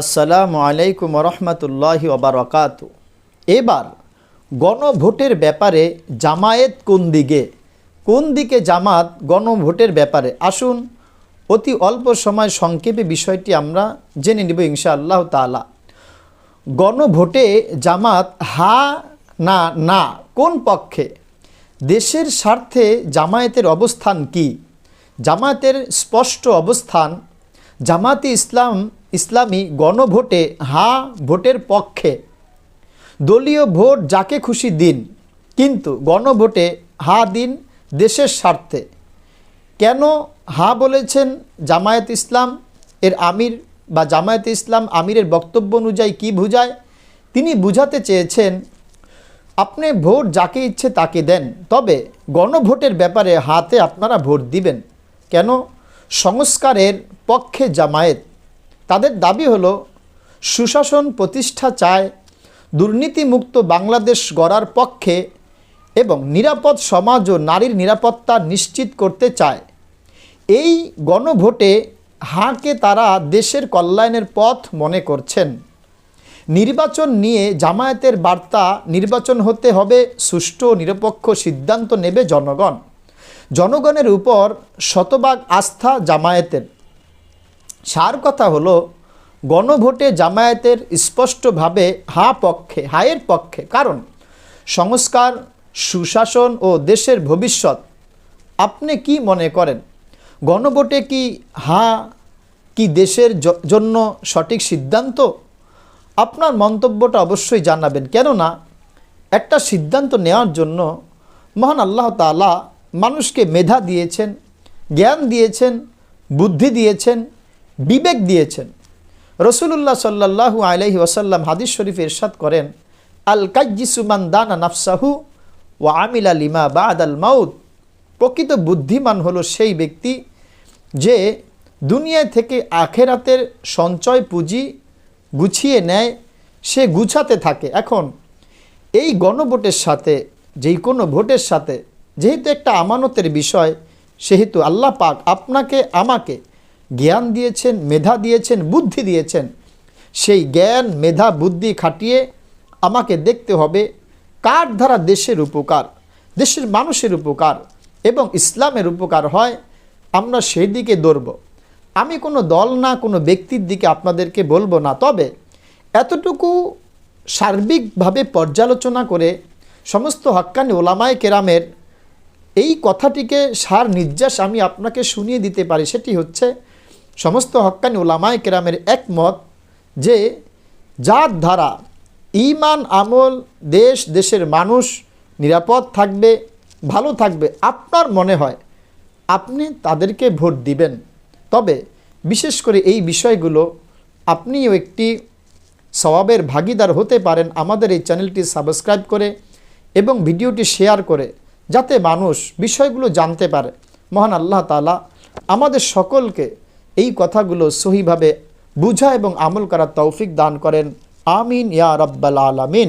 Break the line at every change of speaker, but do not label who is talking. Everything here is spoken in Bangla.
আসসালামু আলাইকুম রহমতুল্লাহি ওবরাকাত। এবার গণভোটের ব্যাপারে জামায়াত কোন দিকে? কোন দিকে জামাত গণভোটের ব্যাপারে? আসুন, অতি অল্প সময় সংক্ষেপে বিষয়টি আমরা জেনে নেব নিব ইনশাআল্লাহ তালা গণভোটে জামাত হা না না কোন পক্ষে? দেশের স্বার্থে জামায়াতের অবস্থান কি? জামায়াতের স্পষ্ট অবস্থান জামাতে ইসলাম ইসলামী গণভোটে হা ভোটের পক্ষে। দলীয় ভোট যাকে খুশি দিন, কিন্তু গণভোটে হা দিন দেশের স্বার্থে। কেন হা বলেছেন জামায়াত ইসলাম? এর আমির বা জামায়াত ইসলাম আমিরের বক্তব্য অনুযায়ী কী বুঝায়? তিনি বুঝাতে চেয়েছেন, আপনি ভোট যাকে ইচ্ছে তাকে দেন, তবে গণভোটের ব্যাপারে হাতে আপনারা ভোট দিবেন। কেন? সংস্কারের পক্ষে জামায়াত তাদের দাবি হলো, সুশাসন প্রতিষ্ঠা চায় দুর্নীতিমুক্ত বাংলাদেশ গড়ার পক্ষে এবং নিরাপদ সমাজ ও নারীর নিরাপত্তা নিশ্চিত করতে চায়। এই গণভোটে হাঁকে তারা দেশের কল্যাণের পথ মনে করছেন। নির্বাচন নিয়ে জামায়াতের বার্তা, নির্বাচন হতে হবে, সুষ্ঠু নিরপেক্ষ সিদ্ধান্ত নেবে জনগণ। জনগণের উপর শতভাগ আস্থা জামায়াতের। সার কথা হলো, গণভোটে জামায়াতের স্পষ্টভাবে হা পক্ষে, হায়ের পক্ষে। কারণ, সংস্কার, সুশাসন ও দেশের ভবিষ্যৎ, আপনি কি মনে করেন? গণভোটে কি হা কি দেশের জন্য সঠিক সিদ্ধান্ত? আপনার মন্তব্যটা অবশ্যই জানাবেন। কেননা, একটা সিদ্ধান্ত নেওয়ার জন্য মহান আল্লাহ তাআলা মানুষকে মেধা দিয়েছেন, জ্ঞান দিয়েছেন, বুদ্ধি দিয়েছেন বিবেক দিয়েছেন। রসুলুল্লাহ সাল্লাহু আলহি ওসাল্লাম হাদিস শরীফ ইরশাদ করেন, আল কাজ্জিসুমান দানা নাফসাহু ও আমিল আলিমা বাদ আল মাউদ প্রকৃত বুদ্ধিমান হলো সেই ব্যক্তি যে দুনিয়ায় থেকে আখেরাতের সঞ্চয় পুঁজি গুছিয়ে নেয়, সে গুছাতে থাকে। এখন, এই গণভোটের সাথে যেই কোনো ভোটের সাথে, যেহেতু একটা আমানতের বিষয়, সেহেতু আল্লাহ পাক আপনাকে, আমাকে জ্ঞান দিয়েছেন, মেধা দিয়েছেন, বুদ্ধি দিয়েছেন। সেই জ্ঞান, মেধা, বুদ্ধি খাটিয়ে আমাকে দেখতে হবে কার দ্বারা দেশের উপকার, দেশের মানুষের উপকার এবং ইসলামের উপকার হয়, আমরা সেই দিকে দৌড়ব। আমি কোনো দল না, কোনো ব্যক্তির দিকে আপনাদেরকে বলব না। তবে এতটুকু সার্বিকভাবে পর্যালোচনা করে সমস্ত হক্কানি ওলামায় কেরামের এই কথাটিকে সার নির্যাস আমি আপনাকে শুনিয়ে দিতে পারি। সেটি হচ্ছে সমস্ত হক্কানি ওলামায় কেরামের একমত যে, যার দ্বারা ইমান আমল, দেশ, দেশের মানুষ নিরাপদ থাকবে, ভালো থাকবে, আপনার মনে হয় আপনি তাদেরকে ভোট দিবেন। তবে বিশেষ করে এই বিষয়গুলো আপনিও একটি স্বভাবের ভাগিদার হতে পারেন আমাদের এই চ্যানেলটি সাবস্ক্রাইব করে এবং ভিডিওটি শেয়ার করে, যাতে মানুষ বিষয়গুলো জানতে পারে। মহান আল্লাহ তালা আমাদের সকলকে এই কথাগুলো সহিভাবে বুঝা এবং আমল করার তৌফিক দান করেন। আমিন ইয়া রব্বাল আলামিন।